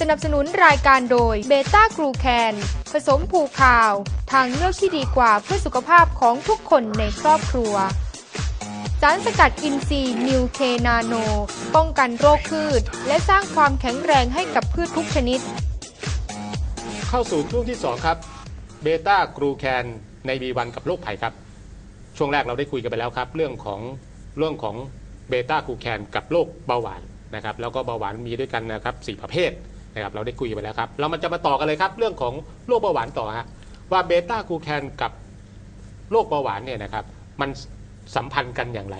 สนับสนุนรายการโดยเบต้ากรูแคน ผสมผูคาว ทางเลือกที่ดีกว่าเพื่อสุขภาพของทุกคนในครอบครัว สารสกัดอินทรีย์นิวเคนาโน ป้องกันโรคพืช และสร้างความแข็งแรงให้กับพืชทุกชนิด เข้าสู่ช่วงที่ 2 ครับเบต้ากรูแคนใน B1 กับโรคไผ่ครับ ช่วงแรกเราได้คุยกันไปแล้วครับ เรื่องของเรื่องของเบต้ากรูแคนกับโรคเบาหวานนะครับแล้วก็เบาหวานมีด้วยกันนะครับสประเภท นะครับเราได้คุยกันไปแล้วครับ เรามันจะมาต่อกันเลยครับ เรื่องของโรคเบาหวานต่อฮะว่าเบต้ากรูแคนกับโรคเบาหวานเนี่ยนะครับมันสัมพันธ์กันอย่างไร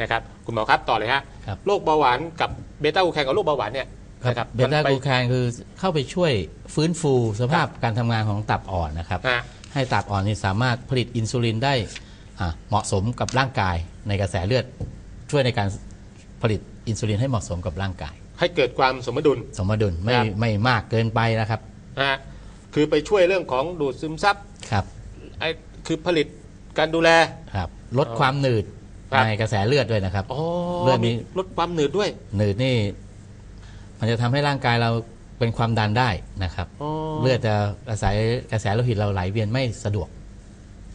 นะครับ คุณหมอครับต่อเลยฮะครับ โรคเบาหวานกับเบต้ากรูแคนกับโรคเบาหวานเนี่ยนะเบต้ามันไปกลูแคนคือเข้าไปช่วยฟื้นฟูสภาพการทำงานของตับอ่อนนะครับ ฮะ ให้ตับอ่อนนี่สามารถผลิตอินซูลินได้อ่าเหมาะสมกับร่างกายในกระแสเลือดช่วยในการผลิตอินซูลินให้เหมาะสมกับร่างกาย ให้เกิดความสมดุล สมดุลไม่ครับ ไม่มากเกินไปนะครับนะฮะคือไปช่วยเรื่องของดูดซึมซับครับไอ้คือผลิตการดูแล ครับ ลดความหนืดครับ ในกระแสเลือดด้วยนะครับ อ๋อเลือดมีมีลดความหนืดด้วยหนืดนี่ มันจะทำให้ร่างกายเราเป็นความดันได้นะครับ อ๋อ เลือดจะกระแสกระแสโลหิตเราไหลเวียนไม่สะดวก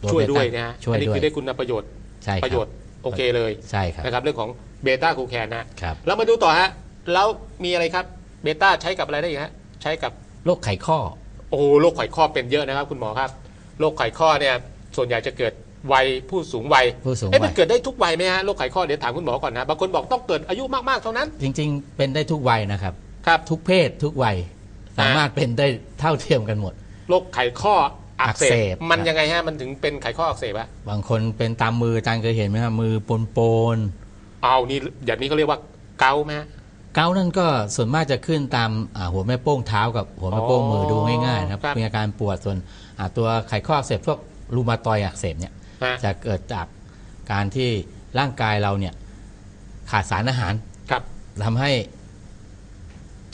โช่วยด้วยเบต้านะฮะช่วยอันนี้ด้วย คือได้คุณประโยชน์ ใช่คปบระโยชน์โอเคเลยใช่ครับนะครับเรื่องของเบต้าคูแคนนะฮะครับ เรามาดูต่อฮะ แล้วมีอะไรครับเบต้าใช้กับอะไรได้อีกฮะใช้กับโรคไขข้อ โอ้โหโรคไขข้อเป็นเยอะนะครับ คุณหมอครับโรคไขข้อเนี่ยส่วนใหญ่จะเกิดวัยผู้สูงวัยผู้สูงเอ๊ะวัมันยเกิดได้ทุกวัยไหมฮะโรคไขข้อเดี๋ยวถามคุณหมอก่อนนะบางคนบอกต้องเกิดอายุมากๆเท่านั้นจริงๆ เป็นได้ทุกวัยนะครับ ครับทุกเพศทุกวัย สามารถเป็นได้เท่าเทียมกันหมด โรคไขข้ออักเสอักเสบบ มันครับยังไงฮะมันถึงเป็นไขข้ออักเสบอะบางคนเป็นตามมืออาจารย์เคยเห็นไหมครับมือปนปนเอานี่อย่างนี้เขาเรียกว่าเกาต์ไหมฮะๆ เกาต์นั่นก็ส่วนมากจะขึ้นตามอ่าหัวแม่โป้งเท้ากับหัวแม่โป้งมือดูง่ายๆนะครับครับ มีอาการปวดส่วนอ่าตัวไขข้ออักเสบพวกรูมาตอยด์อักเสบเนี่ย ฮะจะเกิดจากการที่ร่างกายเราเนี่ยขาดสารอาหารครับ ทำให้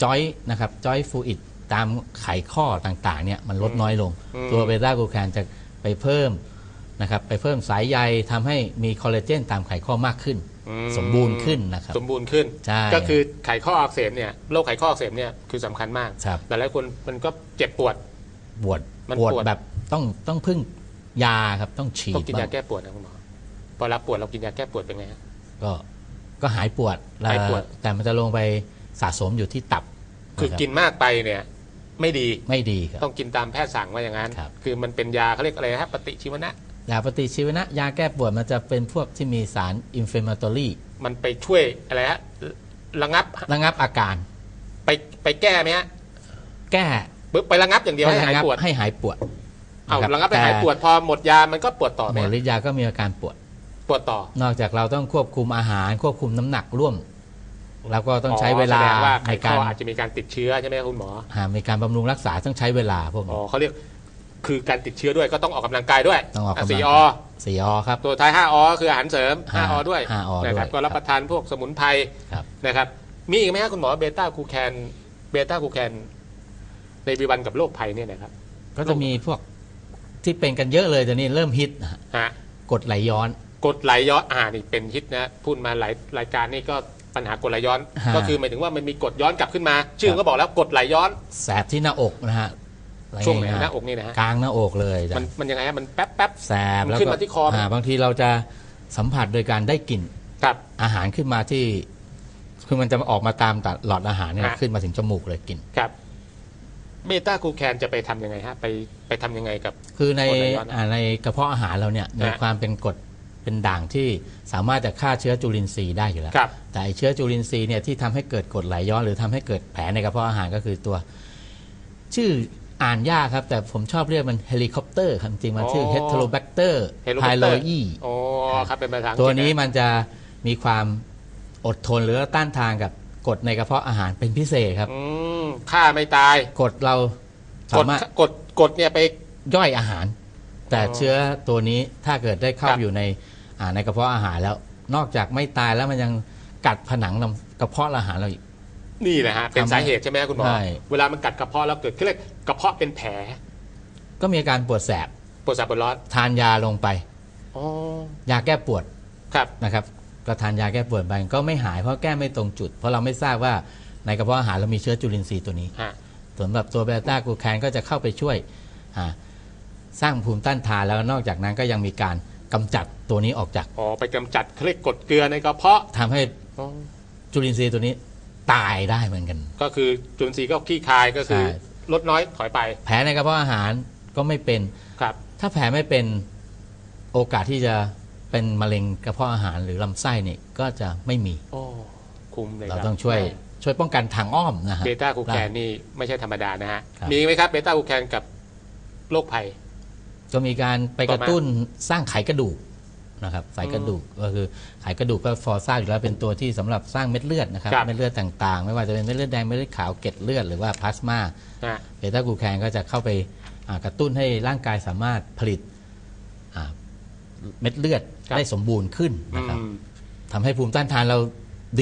จอยนะครับจอยฟูอิดตามไขข้อต่างๆเนี่ยมันลดน้อยลง อืม ตัวเบต้ากลูแคนจะไปเพิ่มนะครับไปเพิ่มสายใยทำให้มีคอลลาเจนตามไขข้อมากขึ้น อืสมบูรณ์ขึ้นนะครับสมบูรณ์ขึ้น ใช่ก็คือไขข้ออักเสบเนี่ยโรคไขข้ออักเสบเนี่ยคือสำคัญมาก ครับ แต่หลายคนมันก็เจ็บปวด ปวดมันปวด ปวดแบบต้องต้องพึ่งยาครับต้องฉีต้อดงกินยาบ้างแก้ปวดนะคุณหมอพอรับปวดเรากินยาแก้ปวดเป็นไงฮะ ก็ก็หายปวดแล้วหายปวด แต่มันจะลงไปสะสมอยู่ที่ตับคือนะครับกินมากไปเนี่ย ไม่ดี ไม่ดีครับ ต้องกินตามแพทย์สั่งว่าอย่างนั้นครับคือมันเป็นยาเขาเรียกอะไรนะฮะปฏิชีวนะ ยาปฏิชีวนะ ยาแก้ปวดมันจะเป็นพวกที่มีสารอินฟล m ม t o r y มันไปช่วยอะไรฮะระงับระงับอาการ ไปไปแก้ไหมฮะแก้ปึ๊บไประงับอย่างเดียวให้หายระงับปวดให้หายปวดเอานคบระงับให้หายปวดพอหมดยามันก็ปวดต่อแต่ไหหมมดฤทธิ์ยาก็มีอาการปวดปวดต่อ นอกจากเราต้องควบคุมอาหารควบคุมน้ำหนักร่วม แล้วก็ต้องใช้เวลาแสดงว่าไขในข้การออาจจะมีการติดเชื้อใช่ไหมครับคุณหมอหาในการบำรุงรักษาต้องใช้เวลาพวกอ๋อนี้เขาเรียก คือการติดเชื้อด้วยก็ต้องออกกำลังกายด้วยต้องออกกำลังสี่กายอสี่อครับ ตัวท้าย 5อคืออาหารเสริมห้า5อด้วยห้าอด้วยนะครับก็รับครับประทานพวกสมุนไพรครับ นะครับมีอีกไหมครับคุณหมอเบต้าคูแคนเบต้าคูแคนในวิวันกับโรคภัยเนี่ยนะครับก็จะมีพวกที่เป็นกันเยอะเลยตอนนี้เริ่มฮิตนะฮะฮะกรดไหลย้อน กดไหลย้อนอ่านี่เป็นฮิตนะพูดมาหลายรายการนี่ก็ปัญหากดไหลย้อน ฮะ ก็คือหมายถึงว่ามันมีกดย้อนกลับขึ้นมา ชื่อก็บอกแล้วกดไหลย้อน แสบที่หน้าอกนะฮะ ช่วงไหนง่ยๆหน้าอกนี่นะฮะ กลางหน้าอกเลยมันมันยังไงฮะมันแป๊บแป๊บ แสบมันแล้วขึ้นก็มาที่คอไหมาบางทีเราจะสัมผัสโดยการได้กลิ่นครับ อาหารขึ้นมาที่ คือมันจะออกมาตามตัดหลอดอาหารเนี่ยฮะ ขึ้นมาถึงจมูกเลยกลิ่น ครับเบต้าคูแคนจะไปทำยังไงฮะไปไปทำยังไงกับ คือในกรดไหลย้อนอ่าในกระเพาะอาหารเราเนี่ยมีฮะความเป็นกรดเป็นด่างที่สามารถจะฆ่าเชื้อจุลินทรีย์ได้อยู่แล้ว ครับ แต่ไอ้เชื้อจุลินทรีย์เนี่ยที่ทำให้เกิดกรดไหลย้อนหรือทำให้เกิดแผลในกระเพาะอาหารก็คือตัว ชื่อ อ่านยากครับ แต่ผมชอบเรียกมันเฮลิคอปเตอร์ครับจริงๆมันชื่ออ๋อเฮตโรแบคเตอร์ Helicobacter ไพโลอีอ๋อครับเป็นภาษาอังกฤษตัวนี้ะมันจะมีความอดทนหรือว่าต้านทานกับกรดในกระเพาะอาหารเป็นพิเศษครับอืมฆ่าไม่ตายกรดเรากสาดมารถกดกดเนี่ยไปย่อยอาหาร แต่อ๋อเชื้อตัวนี้ถ้าเกิดได้เข้าครับอยู่ในอ่าในกระเพาะอาหารแล้ว นอกจากไม่ตายแล้วมันยังกัดผนังลำกระเพาะอาหารเราอีก นี่แหละฮะ เป็นทำให้สาเหตุใช่ไหมคุณหมอ ใช่ เวลามันกัดกระเพาะแล้วเกิดขึ้นเรียกกระเพาะเป็นแผลก็มีอาการปวดแสบปวดแสบปวดร้อนทานยาลงไป อ๋อยาแก้ปวดครับนะครับก็ทานยาแก้ปวดไปก็ไม่หายเพราะแก้ไม่ตรงจุด เพราะเราไม่ทราบว่าในกระเพาะอาหารเรามีเชื้อจุลินทรีย์ตัวนี้ ฮะสำหรับตัวเบต้ากลูแคนก็จะเข้าไปช่วยอ่าสร้างภูมิต้านทานแล้วนอกจากนั้นก็ยังมีการกำจัดตัวนี้ออกจากอ๋อไปกำจัดเขาเรียกกรดเกลือในกระเพาะทำให้อ๋อจุลินทรีย์ตัวนี้ ตายได้เหมือนกัน ก็คือจุลินทรีย์ก็ขี้คายก็คือใช่ ลดน้อยถอยไปแผลในกระเพาะอาหารก็ไม่เป็น ครับถ้าแผลไม่เป็นโอกาสที่จะเป็นมะเร็งกระเพาะอาหารหรือลำไส้เนี่ยก็จะไม่มี โอ้คุ้มเลยเราครับต้องช่วยช่วยป้องกันทางอ้อมนะฮะ เบต้ากูแคนนี่ไม่ใช่ธรรมดานะฮะครับ มีไหมครับเบต้ากูแคนกับโรคภัย ก็มีการไปกระตุ้นสร้างไขกระดูก นะครับไขกระดูกก็คือไขกระดูกก็ฟอร์ซ่าอยู่แล้วเป็นตัวที่สำหรับสร้างเม็ดเลือดนะครับครับ เม็ดเลือดต่างๆ ไม่ว่าจะเป็นเม็ดเลือดแดงเม็ดเลือดขาวเกล็ดเลือดหรือว่าพลาสมาฮะเบต้ากลูแคนก็จะเข้าไปอ่ากระตุ้นให้ร่างกายสามารถผลิตอ่าเม็ดเลือดได้สมบูรณ์ขึ้นนะครับ อืม ทำให้ภูมิต้านทานเรา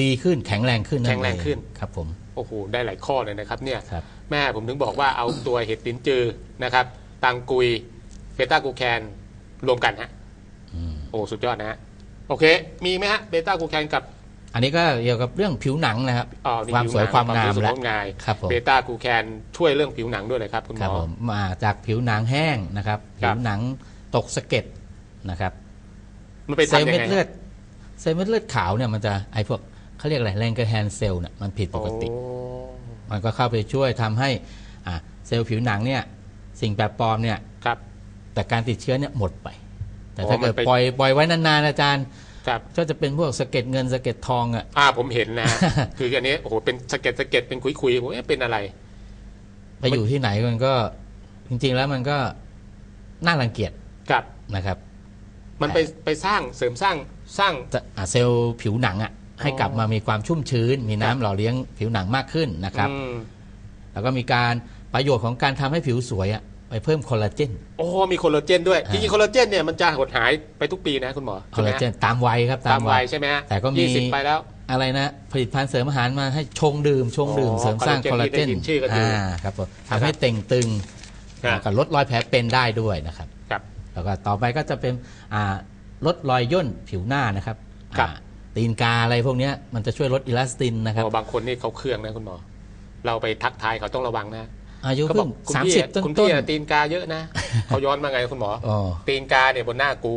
ดีขึ้นแข็งแรงขึ้นนั่นแข็งแรงขึ้นเอครับผมโอ้โห ได้หลายข้อเลยนะครับเนี่ย ครับ แม่ผมถึงบอกว่าเอาตัวเห็ดลิ้นจือนะครับ ตังกุย เบต้ากูแคนรวมกันฮะ อืมโอ้สุดยอดนะฮะโอเค มีไหมฮะเบต้ากูแคนกับอันนี้ก็เกี่ยวกับเรื่องผิวหนังนะครับ อ๋อนี่ความสวยผิหนัความงามสวยแล้วความงามครับผมเบต้ากูแคนช่วยเรื่องผิวหนังด้วยเลยครับคุณหคมรับอ ผมมาจากผิวหนังแห้งนะครับ ครัผิบ วหนังตกสะเก็ดนะครับ มันไปเซลทำล์ยังเม็ดไงเลือดเซลล์เม็ดเลือดขาวเนี่ยมันจะไอพวกเขาเรียกอะไรแรงกระแฮนเซลล์เนี่ยมันผิดปกติโอ้มันก็เข้าไปช่วยทำให้อ่าเซลล์ผิวหนังเนี่ยสิ่งแปลกปลอมเนี่ยครับ แต่การติดเชื้อเนี่ยหมดไป แต่อ๋อถ้าเกิดมันไปปล่อยปล่อยไว้นานๆอาจารย์ครับก็จะเป็นพวกสะเก็ดเงินสะเก็ดทองอะอ่าผมเห็นนะฮะคืออันนี้โอ้โหเป็นสะเก็ดสะเก็ดเป็นคุยๆผมเอ๊ะเป็นอะไรไปอยู่ที่ไหนมันก็จริง ๆ แล้วมันก็น่ารังเกียจครับนะครับ มันไปไปสร้างเสริมสร้างสร้างจะอ่าเซลล์ผิวหนังอะให้กลับมามีความชุ่มชื้น มีน้ำหล่อเลี้ยงผิวหนังมากขึ้นนะครับอืมแล้วก็มีการประโยชน์ของการทำให้ผิวสวยอะ ไปเพิ่มคอลลาเจน โอ้มีโคลลาเจนด้วยอ่าจริงๆโคลลาเจนเนี่ยมันจะหดหายไปทุกปีนะคุณหมอคอลลาเจนตามวัยครับตามวัยใช่ไหมฮะแต่ก็มียี่สิบไปแล้ว อะไรนะ ผลิตภัณฑ์เสริมอาหารมาให้ชงดื่ม ชงดื่มอ๋อเสริมสร้างคคออลลลาลาเจเจนนได้ยินชื่อก็คืออ่าครับผมทำให้เต่งตึงครับแล้วก็ลดรอยแผลเป็นได้ด้วยนะครับครับ แล้วก็ต่อไปก็จะเป็นอ่าลดรอยย่นผิวหน้านะครับครับอ่าตีนกาอะไรพวกเนี้ยมันจะช่วยลดอิลาสตินนะครับโอ้บางคนนี่เขาเครื่องนะคุณหมอเราไปทักทายเขาต้องระวังนะ อายุเขาบเพิ่อกงคุณสามพี่สิบต้นคุณต้พี่นอะตีนกาเยอะนะเขาย้อนมาไงคุณหมออ๋อตีนกาเนี่ยบนหน้ากู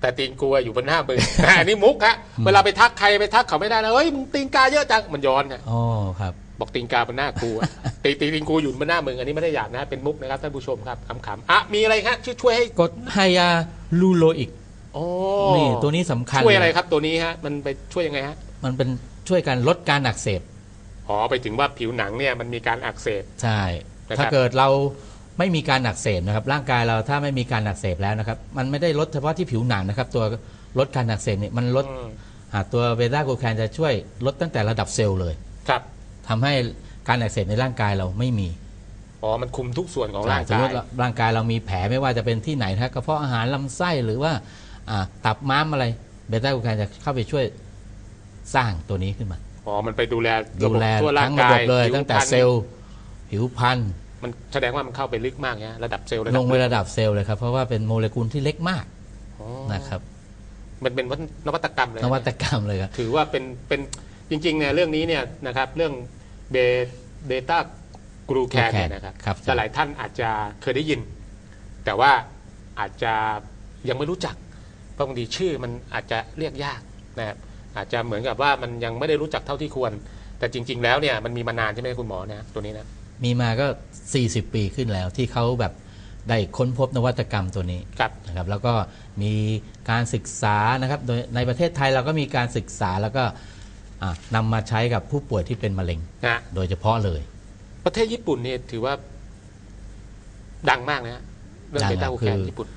แต่ตีนกูอะอยู่บนหน้ามึงอันนี้มุกฮะเวลาไปทักใครไปทักเขาไม่ได้นะเฮ้ยมึงตีนกาเยอะจังมันย้อนฮะอ๋อครับบอกตีนกาบนหน้ากูอะตีตีตีนกูอยู่บนหน้ามึงอันนี้ไม่ได้หยาบนะเป็นมุกนะครับท่านผู้ชมครับขำๆอะมีอะไรฮะช่วยช่วยให้กดไฮยาลูโรอิกโอ้นี่ตัวนี้สำคัญช่วยอะไรเลยครับตัวนี้ฮะมันไปช่วยยังไงฮะมันเป็นช่วยการลดการอักเสบอ๋อไปถึงว่าผิวหนังเนี่ยมันมีการอักเสบใช่นะครับ ถ้าเกิดเราไม่มีการอักเสบนะครับ ร่างกายเราถ้าไม่มีการอักเสบแล้วนะครับ มันไม่ได้ลดเฉพาะที่ผิวหนังนะครับ ตัวลดการอักเสบเนี่ยมันลดอืมอ่าตัวเบต้าโกลูแคนจะช่วยลดตั้งแต่ระดับเซลล์เลยครับทำให้การอักเสบในร่างกายเราไม่มีอ๋อ มันคุมทุกส่วนของร่างสมกามยติร่างกายเรามีแผลไม่ว่าจะเป็นที่ไหนนะกระเพาะอาหารลำไส้หรือว่าอ่าตับม้ามอะไรเบต้าโกลูแคนจะเข้าไปช่วยสร้างตัวนี้ขึ้นมา อ๋อ มันไปดูแลระดูบบแลทั่วร่าทั้งงระกาบยบเลยผิวตั้งแต่พรรณเซลล์ ผิวพันธุ์ มันแสดงว่ามันเข้าไปลึกมากเนี่ยระดับเซลล์ระดัลบงไประดับเซลล์เลยครับ เพราะว่าเป็นโมเลกุลที่เล็กมากอ๋อนะครับ มันเป็นนวัตกรรมเลยนวัตกรรมเลยครับถือว่าเป็นเป็นจริงๆเนี่ยเรื่องนี้เนี่ยนะครับเรื่องเบเบต้ากรูแคนเนี่ยนะครับครับแต่หลายท่านอาจจะเคยได้ยิน แต่ว่าอาจจะยังไม่รู้จักเพราะบางทีชื่อมันอาจจะเรียกยากนะครับอาจจะเหมือนกับว่ามันยังไม่ได้รู้จักเท่าที่ควร แต่จริง ๆ แล้วเนี่ยมันมีมานานใช่ไหมคุณหมอนะตัวนี้นะ มีมาก็ 40 ปีขึ้นแล้วที่เขาแบบได้ค้นพบนวัตกรรมตัวนี้ครับนะครับ แล้วก็มีการศึกษานะครับโดยในประเทศไทยเราก็มีการศึกษาแล้วก็อะนำมาใช้กับผู้ป่วยที่เป็นมะเร็ง นะโดยเฉพาะเลย ประเทศญี่ปุ่นเนี่ยถือว่า ดังมากนะฮะเรื่องดังเบอะต้ากูแคนคือ ญี่ปุ่น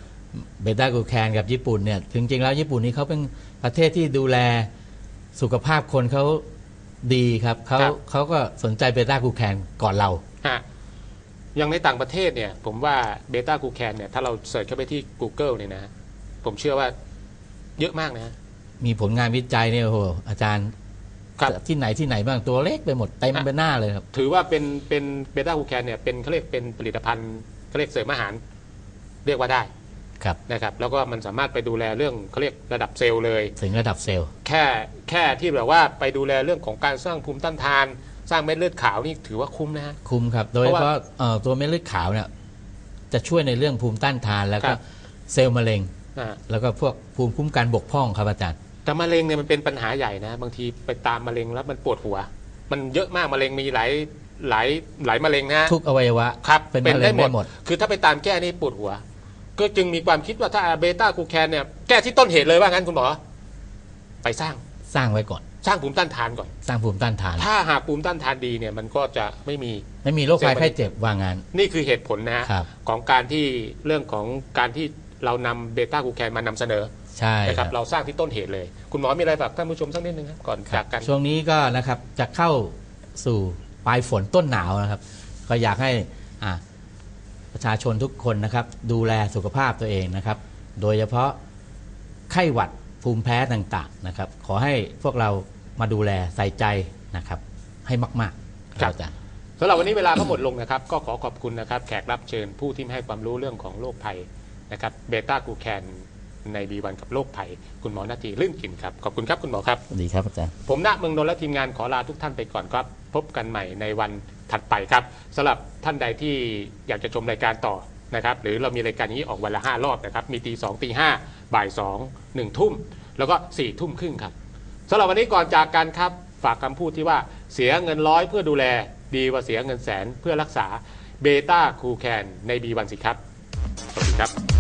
เบต้ากลูแคนกับญี่ปุ่นเนี่ยถึงจริงแล้วญี่ปุ่นนี่เขาเป็นประเทศที่ดูแลสุขภาพคนเขาดีครับเขาครับ เขาก็สนใจเบต้ากลูแคนก่อนเรา ฮะอย่างในต่างประเทศเนี่ย ผมว่าเบต้ากูแคนเนี่ย ถ้าเราเสิร์ชเข้าไปที่ Google เนี่ยนะ ผมเชื่อว่าเยอะมากนะ มีผลงานวิจัยเนี่ยโอ้โหอาจารย์ครับที่ไหนที่ไหนบ้างตัวเล็กไปหมดเต็มไปหน้าเลยครับ ถือว่าเป็นเป็นเบต้ากูแคนเนี่ยเป็นเขาเรียกเป็นผลิตภัณฑ์เขาเรียกเสริมอาหาร เรียกว่าได้ครับนะครับแล้วก็มันสามารถไปดูแลเรื่องเขาเรียกระดับเซลล์เลย ถึงระดับเซลล์ แค่แค่ที่แบบว่าไปดูแลเรื่องของการสร้างภูมิต้านทาน สร้างเม็ดเลือดขาวนี่ถือว่าคุ้มนะฮะ คุ้มครับ โดยเพเฉราะว่าพาะเอ่อตัวเม็ดเลือดขาวเนี่ยจะช่วยในเรื่องภูมิต้านทานแล้วคก็รับ เซลล์มะเร็ง อ่าแล้วก็พวกภูมิคุ้มกันบกพร่องครับอาจารย์ แต่มะเร็งเนี่ยมันเป็นปัญหาใหญ่นะ บางทีไปตามมะเร็งแล้วมันปวดหัว มันเยอะมากมะเร็งมีหลายหลายหลายมะเร็งนะทุกอวัยวะครับเป็นเป็นมะเร็ได้งหมได้ดหมด คือถ้าไปตามแก้นี่ปวดหัว ก็จึงมีความคิดว่าถ้าเบต้ากูแคนเนี่ยแก้ที่ต้นเหตุเลยว่างั้นคุณหมอ ไปสร้าง สร้างไว้ก่อน สร้างภูมิต้านทานก่อน สร้างภูมิต้านทาน ถ้าหากภูมิต้านทานดีเนี่ยมันก็จะไม่มี ไม่มีโรคภัยไข้เจ็บว่างาน นี่คือเหตุผลนะฮะครับของการที่เรื่องของการที่เรานำเบต้ากูแคนมานำเสนอใช่นะคครัรับบเราสร้างที่ต้นเหตุเลย คุณหมอมีอะไรฝากท่านผู้ชมสักนิดนึงครับก่อนครัจาบกกันช่วงนี้ก็นะครับจะเข้าสู่ปลายฝนต้นหนาวนะครับ ก็อยากให้อ่าประชาชนทุกคนนะครับ ดูแลสุขภาพตัวเองนะครับ โดยเฉพาะไข้หวัดภูมิแพ้ต่างๆนะครับ ขอให้พวกเรา มาดูแลใส่ใจนะครับ ให้มากๆครับอาจารย์ สำหรับวันนี้เวลาก็หมดลงนะครับ ก็ขอขอบคุณนะครับ แขกรับเชิญผู้ที่ให้ความรู้เรื่องของโรคภัยนะครับเบต้ากูแคนในบีวันกับโรคภัย คุณหมอนาทีลื่นกลินครับ ขอบคุณครับคุณหมอครับ สวัสดีครับอาจารย์ ผมณเมืองนนท์และทีมงานขอลาทุกท่านไปก่อนครับ พบกันใหม่ในวันถัดไปครับสำหรับท่านใดที่อยากจะชมรายการต่อนะครับ หรือเรามีรายการนี้ออกวันละห้ารอบนะครับ มีตีสองตีห้าบ่ายสองหนึ่งทุ่ม แล้วก็สี่ทุ่มครึ่งครับสำหรับวันนี้ก่อนจากกันครับ ฝากคำพูดที่ว่าเสียเงินร้อยเพื่อดูแล ดีกว่าเสียเงินแสนเพื่อรักษาเบต้าคูแคนในบีวันสิครับ สวัสดีครับ